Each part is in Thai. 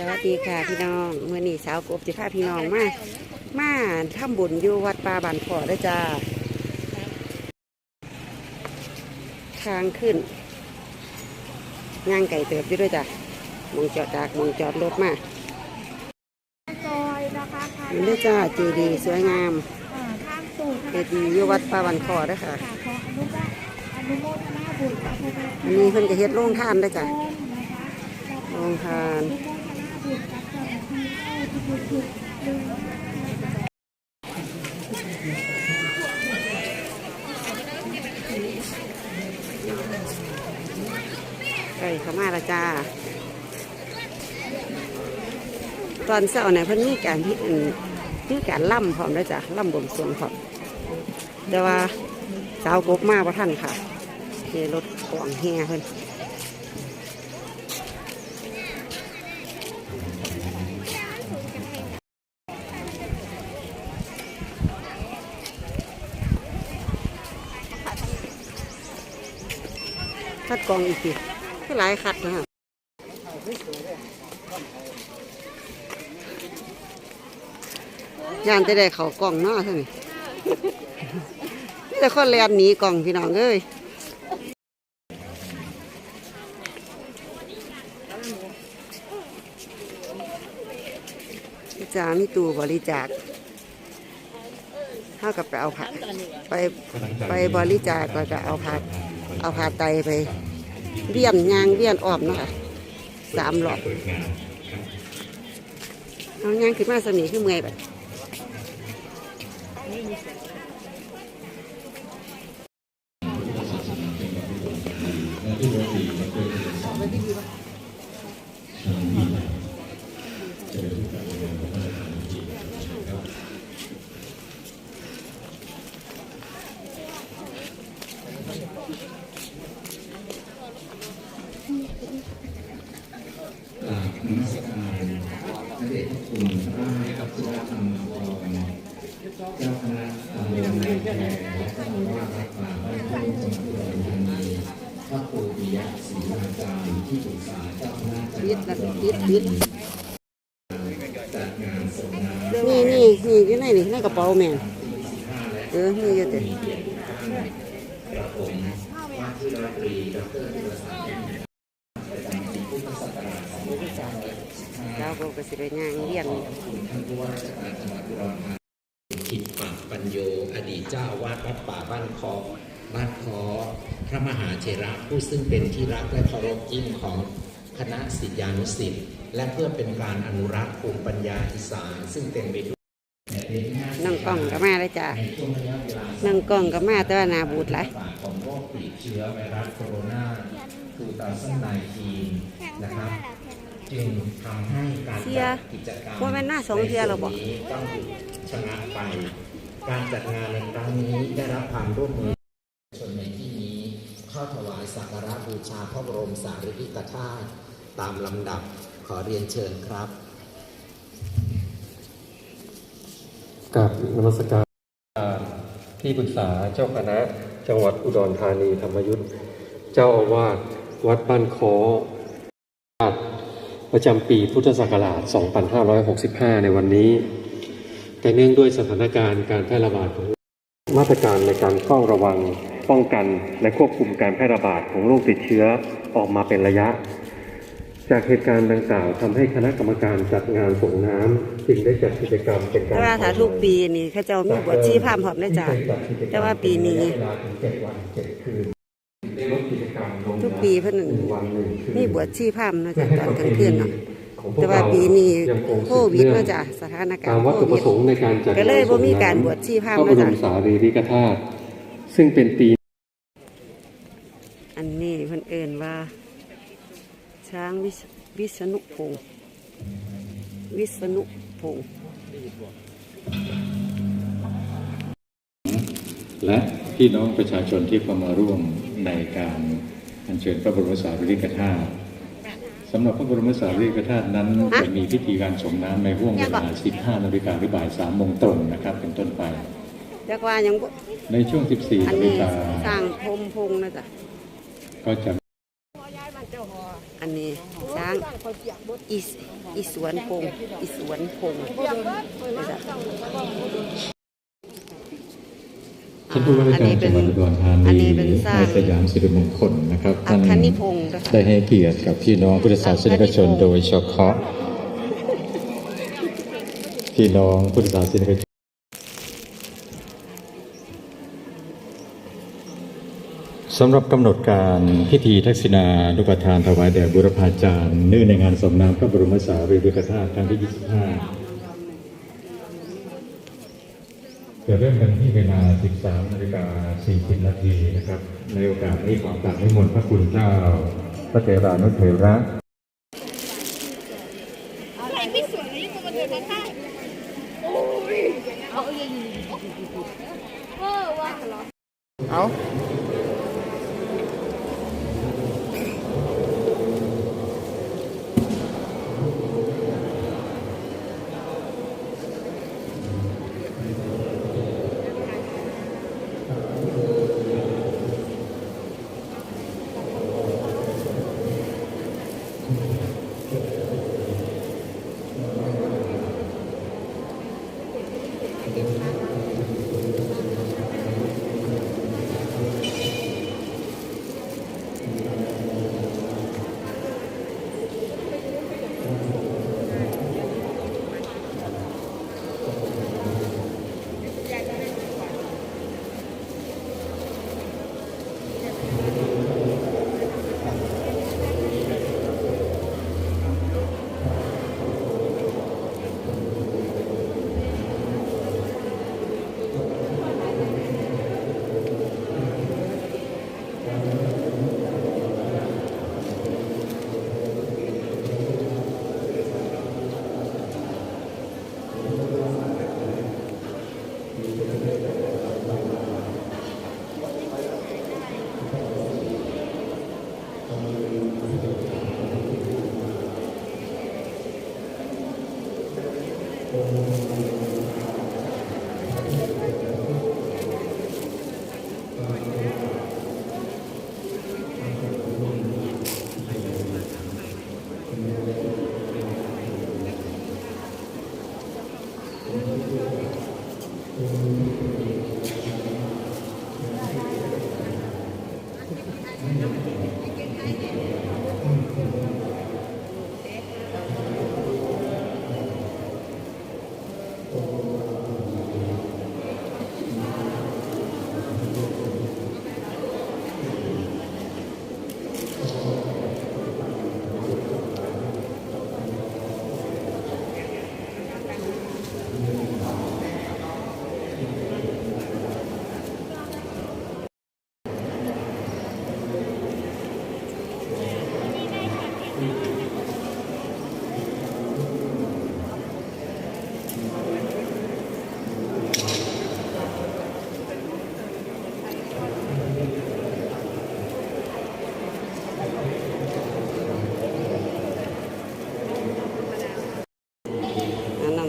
สวัสดีค่ะพี่น้องเมื่อนี้สาวกบจะพาพี่น้องมามาทำบุญอยู่วัดป่าบันขอได้จ้าทางขึ้นย่างไก่เติบอยู่ด้วยจ้ะมองจอดจากมองจอดรถมาซอยนะคะค่ะมันได้อจ้าเจดีย์สวยงามอ่าข้างสูเจดีอยู่วัดป่าบันขอได้ค่ะอันนี้เพิ่นก็เฮ็ดโรงทานได้จ้ะต้นนะคะโรงทาน ไก่เขามาและจ้า ตอนเช้าเนี่ยเพิ่นมีการที่อื่การล่ำพร้อมด้วยจ้ะล่ำบวงสวงพร้อมแต่ว่าสาวกบมาบ่ทันค่ะเฮรถขวางแห่เพิ่น คัดกรองอีกทีคือหลายคัดนะฮะยานจะได้เขากล่องเนาะท่านี่แต่คนแลนหนีกล่องพี่น้องเอ้ยจามีตู้บริจาคเท่ากับไปเอาผักไปไปบริจาคก็จะเอาผัก เอาผักไตไปเบี้ยนยางเบี้ยนออมเนาะค่ะสามหลอดเอายางขึ้นมาสนีขึ้นเมื่อยแบบกราบนมัสการพระเดชพระคุณพระให้กับสุรธรรมกรเจ้าคณะตำบลนายแพระปูปิยะศรีราจารย์ที่ปรึกษาเจ้าคณะจังหวัดอุดรธานีดจัดงานส่งน้ำนี่นี่นี่อยู่ในนี่ในกระเป๋าแม่นเออนี่อยู่แต่กระผมว่าที่ร้อยตรีดรธีรศักดิ์ประจำปีพุทธศักราช2565เราก็กสิไปย่างเลี้ยง ปากปัญโย อดีตเจ้าวาดวัดป่าบ้านคอบ้านคอพระมหาเถระผู้ซึ่งเป็นที่รักและเคารพยิ่งของคณะศิษยานุศิษย์และเพื่อเป็นการอนุรักษ์ภูมิปัญญาอีสานซึ่งเต็มไปด้วยนั่งกล้องก็มาได้จ้ะในช่วงระยะเวลานั่งกล้องก็มาแต่ว่าหนาบูดหลายระบาดของโรคติดเชื้อไวรัสโคโรนา2019นะครับจึงทำให้การเสียจัดกิจกรรมว่าแม่นหน้าสองเที่ยเหรอบอกในส่วนนี้ต้องหยุดชะงักไป การจัดงานในครั้งนี้ได้รับความร่วมมือชนในที่นี้เข้าถวายสักการะบูชาพระบรมสารีริกธาตุตามลำดับขอเรียนเชิญครับกับนมัสการที่ปรึกษาเจ้าคณะ จังหวัดอุดรธานีธรรมยุทธเจ้าอาวาสวัดบ้านคอประจำปีพุทธศักราช 2565 ในวันนี้ แต่เนื่องด้วยสถานการณ์การแพร่ระบาดของมาตรการในการเฝ้าระวัง ป้องกันและควบคุมการแพร่ระบาดของโรคติดเชื้อออกมาเป็นระยะ จากเหตุการณ์ดังกล่าวทำให้คณะกรรมการจัดงานส่งน้ำจึงได้จัดกิจกรรมเป็นกาแต่รว่าถ้าทุกปีนี่เขาเจ้ามีบวชชีพรามพร้อมได้จ้ะแต่ว่าปีนี้เวลาถึงเจ็ดวันเจ็ดคืนได้ลดกิจกรรมลงทุกปีเพิ่นหนึ่งวันหนึ่งคืนมีบวชชีพรามเนาะเพื่จ้ะอให้ตอนกลางคืนเนาะ ของพวกแต่ว่าเรปีนี้ยังงโควิดสืบเนาะเนื่องจ้ะสถานการตามณ์วัตโคถุปวิระด สงค์ในการจัดก็เลยบ่มีการส่งน้ำบวชชีพรามพระบรนะมจ๊ะสารีริกธาตุซึ่งเป็นปีอันนี้เพิ่นเอิ้นว่า ช้างวิษวิษณุพงศ์วิษณุพงศ์และพี่น้องประชาชนที่เข้ามาร่วมในการอัญเชิญพระบรมสารีริกธาตุ สำหรับพระบรมสารีริกธาตุนั้นจะมีพิธีการส่งน้ำในห่วงเวลา 15 นาฬิกาหรือบ่าย 3 โมงตรงนะครับ เป็นต้นไปจักว่ายังบ่ในช่วง 14อันนาฬินี้กาสร้างพรมพงศ์นะจ๊ะก็จะอันนี้ช้างอีสอีสวนพงอีสวนพงนี่จ้ะ ท่านผู้ว่าราชการจังหวัดอุดรธาอันนีนี้เป็นสร้างนายสยามสิริมงคลนะครับอัท่านคนิพงศ์นะคะได้ให้เกียรติกับพี่น้องพุทธศาสนิกชนโดยเฉพาะ พี่น้องพุทธศาสนิกชนสำหรับกำหนดการพิธีทักษิณานุปทานถวายแด่บุรพาจารย์เนื่องในงานสมน้ำพระบรมสารีริกธาตุครั้งที่ 25 จะเริ่มกันที่เวลา 13นาฬิกา40นาทีนะครับ ในโอกาสนี้ขอกราบนิมนต์พระคุณเจ้าพระเถรานุเถระเอาอันน้อง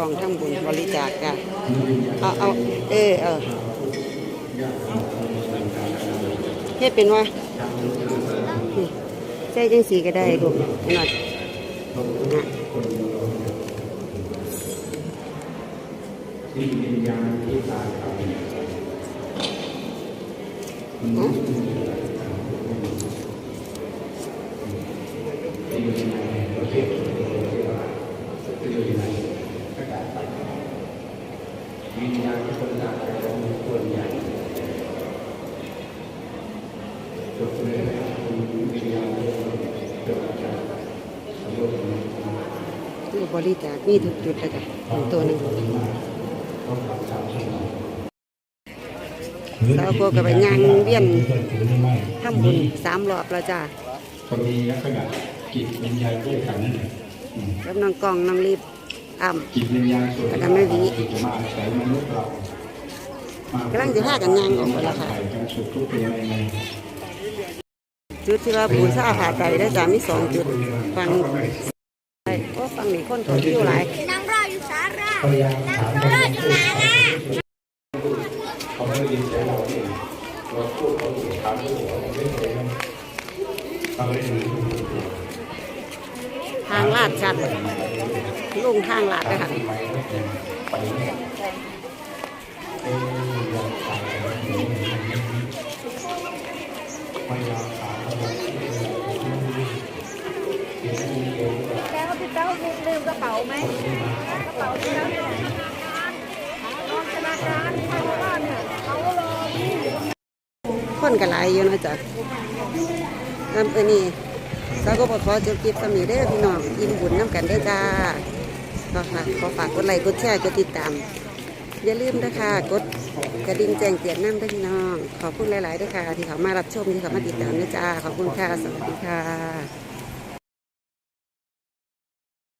กองทำบุญบริจาคกันเอาเอาเออเออเฮ็ดเป็นว่านี่ใส่จังสีก็ได้ลูกหน่อยนะ คือบริจาคมีทุกจุดเลยจ้ะตัวหนึ่งสาวโกกับไปงานเวียนทำบุญสามรอบแล้วจ้ะก็มีลักษณะกิจวิญญาณด้วยกันนั่นแหละกับน้องกองน้องรีบ อ่จิตวิญญาณส่วนแล้วก็ไม่วิที่จะมาอาศัยมนุษย์เรามำกำลังจะพากันยางออกไปแล้วค่ะใส่กันสุขทุกข์เป็นยังไงจุดที่ว่าปูซ่าผ่าใจได้จ้ะมีสองจุดฟังใช่โอ้ฟังนี่คนเขาคิวหลายนางรออยู่สารานั่งรออยู่สาราเขาไม่ได้ยินเสียงเราเองเราพูดเขาถูกถามเขาถูกเขาไม่ได้ยินเขาไม่ได้ยินทางลาดชัน ลงทางลาดเลยค่ะแล้วพี่เต้าลืมกระเป๋าไหมกระเป๋าที่แล้วเนี่ยนอนธนาคารที่บ้านเนี่ยเขารอพี่อยู่คนกันหลายอยู่เนาะจ๊ะลำเออนี่สาวก็บขอจบคลิปสำนีเด้อพี่น้องยินบุญน้ำกันเด้อจ้า ก็ค่ะขอฝากกดไลค์กดแชร์กดติดตาม อย่าลืมนะคะกดกระดิ่งแจ้งเตือนน้ำด้อพี่น้อง ขอบคุณหลายๆด้วยค่ะ ที่เขามารับชมที่เขามาติดตามนะจ้าขอบคุณค่ะ สวัสดีค่ะ